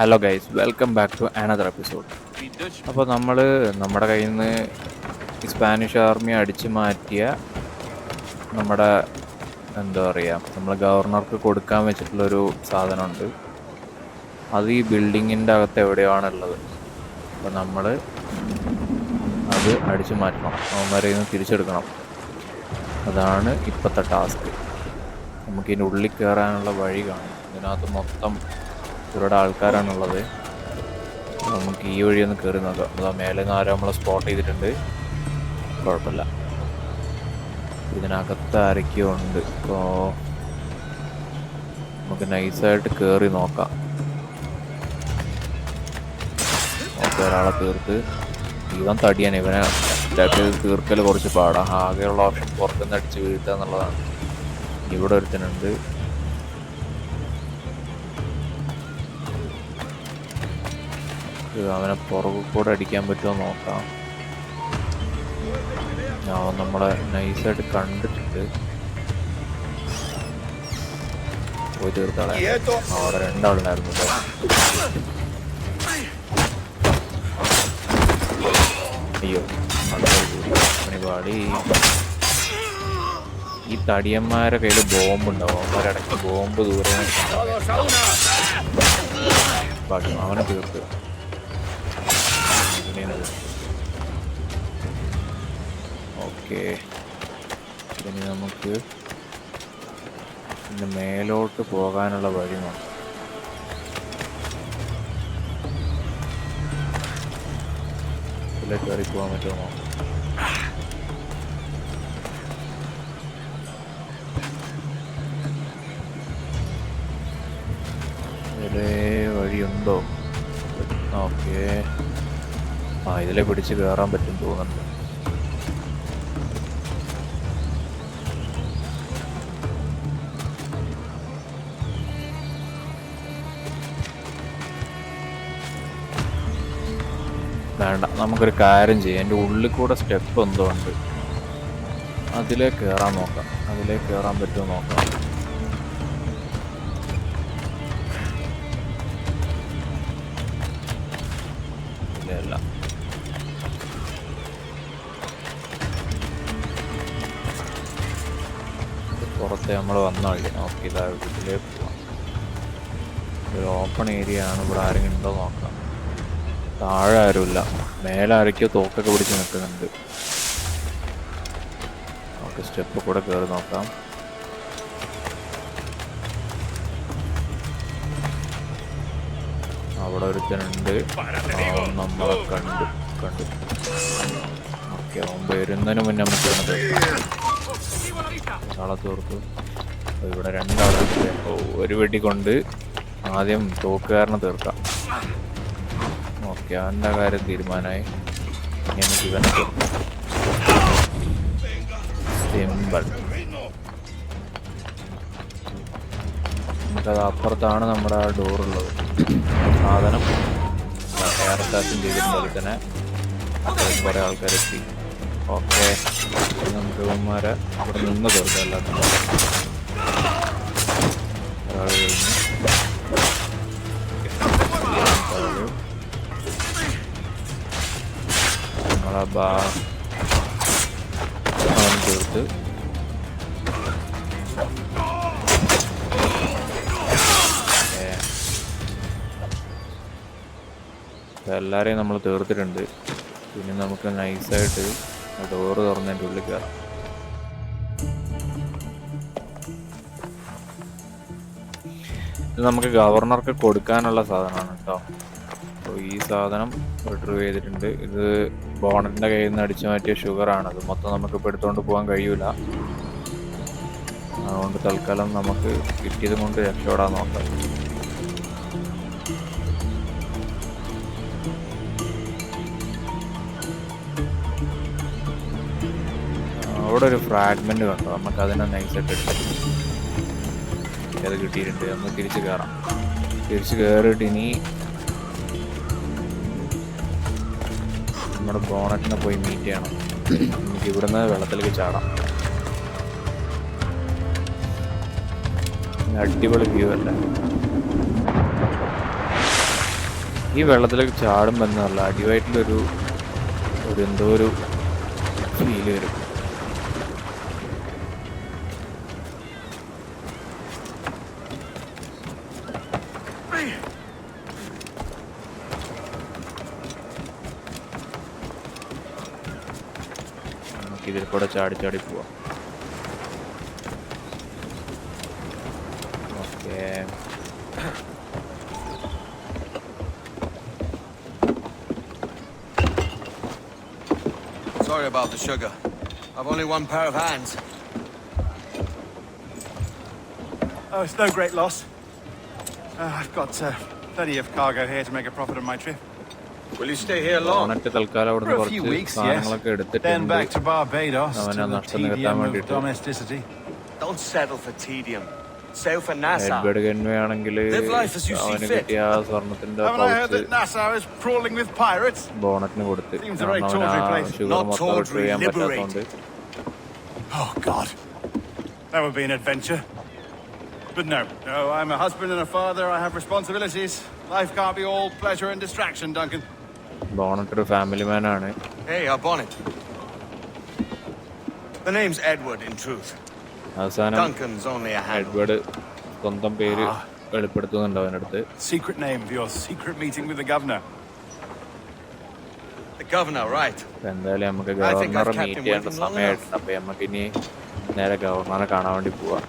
Hello guys welcome back to another episode അപ്പോൾ നമ്മൾ നമ്മുടെ കയ്യിൽ നിന്ന് സ്പാനിഷ് ആർമി അടിച്ചു മാറ്റിയ നമ്മുടെ എന്താ പറയുക നമ്മൾ ഗവർണർക്ക് കൊടുക്കാൻ വെച്ചിട്ടുള്ളൊരു സാധനമുണ്ട്. അത് ഈ ബിൽഡിങ്ങിന്റെ അകത്ത് എവിടെയാണുള്ളത്? അപ്പോൾ നമ്മൾ അത് അടിച്ചു മാറ്റണം. അവന്മാരെ നിന്ന് തിരിച്ചെടുക്കണം. അതാണ് ഇപ്പോഴത്തെ ടാസ്ക്. നമുക്കിതിന്റെ ഉള്ളിൽ കയറാനുള്ള വഴി കാണും. ഇതിനകത്ത് മൊത്തം ഇവരുടെ ആൾക്കാരാണുള്ളത്. നമുക്ക് ഈ വഴി ഒന്ന് കയറി നോക്കാം. അതാ മേലെ നിന്ന് ആരോ നമ്മളെ സ്പോട്ട് ചെയ്തിട്ടുണ്ട്. കുഴപ്പമില്ല. ഇതിനകത്ത് ആരൊക്കെയോ ഉണ്ട്. ഇപ്പോൾ നമുക്ക് നൈസായിട്ട് കയറി നോക്കാം. ഓക്കെ ഒരാളെ തീർത്ത്. ഇവൻ തടിയാണ്. ഇവനെ തീർക്കൽ കുറച്ച് പാടാ. ആകെയുള്ള ഓപ്ഷൻ പുറത്തുനിന്ന് അടിച്ച് വീഴ്ത്തുക എന്നുള്ളതാണ്. ഇവിടെ ഒരുത്തനുണ്ട്. അവനെ പുറകു കൂടെ അടിക്കാൻ പറ്റുമോ നോക്കാം. അവൻ നമ്മളെ നൈസായിട്ട് കണ്ടിട്ടുണ്ട്. പോയി തീർത്താളെ. അവിടെ രണ്ടാളുണ്ടായിരുന്നു അയ്യോ പണിപാടി ഈ തടിയന്മാരെ കയ്യിൽ ബോംബ് ഉണ്ടാവും അവന്മാരടക്കി ബോംബ് ദൂരെ അവനെ തീർത്ത്. ഓക്കെ. ഇനി നമുക്ക് ഇന്ന് മേലോട്ട് പോകാനുള്ള വഴി നോക്കാം. കയറി പോകാൻ പറ്റുമോ വഴിയുണ്ടോ? ഓക്കെ. ആ ഇതിലെ പിടിച്ച് കയറാൻ പറ്റും തോന്നുന്നുണ്ട് വേണ്ട നമുക്കൊരു കാര്യം ചെയ്യാം. എന്റെ ഉള്ളിൽ കൂടെ സ്റ്റെപ്പ് എന്തോ ഉണ്ട് അതിലേ കയറാൻ നോക്കാം. അതിലേ കയറാൻ പറ്റുമോ നോക്കാം. ഇല്ല. പുറത്തെ നമ്മൾ വന്ന വഴി. നോക്കി ഇതാ ഇതിലേ പോവാം. ഒരു ഓപ്പൺ ഏരിയ ആണ്. ഇവിടെ ആരെങ്കിലും ഉണ്ടോ നോക്കാം. താഴെ ആരുമില്ല. മേലെ ആരൊക്കെയോ തോക്കൊക്കെ പിടിച്ച് നിൽക്കുന്നുണ്ട്. നമുക്ക് സ്റ്റെപ്പ് കൂടെ കയറി നോക്കാം. അവിടെ ഒരുത്തനുണ്ട്. നമ്മളെ കണ്ടു കണ്ടു. ഓക്കെ അവൻ വരുന്നതിന് മുന്നേ നമുക്ക് ഒരാളെ തീർത്തു ഇവിടെ രണ്ടാളെ. ഒരു വെടി കൊണ്ട് ആദ്യം തോക്കുകാരനെ തീർക്കാം. ഓക്കെ അവന്റെ കാര്യം തീരുമാനമായി. നമുക്ക് ഇവനെ സിമ്പിൾ. നമുക്കത് അപ്പുറത്താണ് നമ്മുടെ ആ ഡോറുള്ളത് സാധനം. എയർ സ്റ്റാഷൻ ചെയ്തിട്ടുള്ളത് തന്നെ കുറേ ആൾക്കാരെത്തി ഓക്കെ. നമുക്ക് ഇവന്മാരെ ഇവിടെ നിന്ന് തീർക്കാം എല്ലാത്തിനും ഒരാൾ കഴിഞ്ഞു നമ്മൾ തീർത്തിട്ടുണ്ട്. പിന്നെ നമുക്ക് നൈസായിട്ട് ഡോറ് തുറന്നതിന്റെ ഉള്ളിൽ കയറാം ഇത് നമുക്ക് ഗവർണർക്ക് കൊടുക്കാനുള്ള സാധനമാണ് കേട്ടോ. അപ്പോൾ ഈ സാധനം റിട്രീവ് ചെയ്തിട്ടുണ്ട്. ഇത് ബോണറ്റിന്റെ കയ്യിൽ നിന്ന് അടിച്ചു മാറ്റിയ ഷുഗറാണ് അത് മൊത്തം നമുക്ക് ഇപ്പോൾ എടുത്തുകൊണ്ട് പോകാൻ കഴിയൂല. അതുകൊണ്ട് തൽക്കാലം നമുക്ക് കിട്ടിയത് കൊണ്ട് രക്ഷപ്പെടാൻ നോക്കാം. അവിടെ ഒരു ഫ്രാഗ്മെന്റ് കണ്ടോ? നമുക്ക് അതിനെ നൈസായിട്ട് എടുക്കാം. അത് കിട്ടിയിട്ടുണ്ട്. നമുക്ക് തിരിച്ച് കയറാം തിരിച്ച് കയറിയിട്ട് ഇനി നമ്മുടെ ബോണറ്റിനെ പോയി മീറ്റ് ചെയ്യണം. നമുക്ക് ഇവിടുന്ന് വെള്ളത്തിലേക്ക് ചാടാം. അടിപൊളി വ്യൂ അല്ലേ? ഈ വെള്ളത്തിലേക്ക് ചാടുമ്പോൾ എന്നല്ല അടിവായിട്ടുള്ളൊരു ഒരു എന്തോ ഒരു ഫീൽ വരും. ഇതിൽ കൂടെ ചാടി ചാടി പോവാം okay Sorry about the sugar. I've only one pair of hands. Oh, it's no great loss. Uh, I've got uh, plenty of cargo here to make a profit on my trip. Will you stay here long? ഓണറ്റ് തൽക്കാലം For അവിടുന്ന് a few കുറച്ച് weeks, yes. സാധനങ്ങളൊക്കെ Then എടുത്തിട്ടുണ്ട് back to Barbados അവനെ to the നഷ്ടം നികത്താൻ tedium of വേണ്ടിയിട്ട്. domesticity. Don't settle for tedium. Sail for Nassau. Edward Kenway ആണെങ്കിൽ Live life as you see അവന് fit. കിട്ടിയ ആ സ്വർണത്തിന്റെ Haven't I heard pouch that Nassau is crawling with pirates? ബോണറ്റിന് കൊടുത്ത് Seems a very കാരണം അവന് ആ tawdry place. ഷുഗർ Not മൊത്തം tawdry, റിട്രീവ് ചെയ്യാൻ liberated. പറ്റാത്തതുകൊണ്ട് Oh, God. That would be an adventure. But no, no, I'm a husband and a father. I have responsibilities. Life can't be all pleasure and distraction, Duncan. Bonnet ഒരു family man ആണ് Hey, our bonnet. The name's Edward, in truth. അവസാനം Duncan's only a handle. Edward സ്വന്തം പേര് വെളിപ്പെടുത്തുന്നുണ്ട് Secret name for your secret meeting with the governor. The governor, right. അപ്പൊ എന്തായാലും നമുക്ക് ഗവർണറെ meet ചെയ്യേണ്ട സമയമായിട്ടുണ്ട് അപ്പൊ നമുക്ക് ഇനി നേരെ ഗവർണറെ കാണാൻ വേണ്ടി പോവാം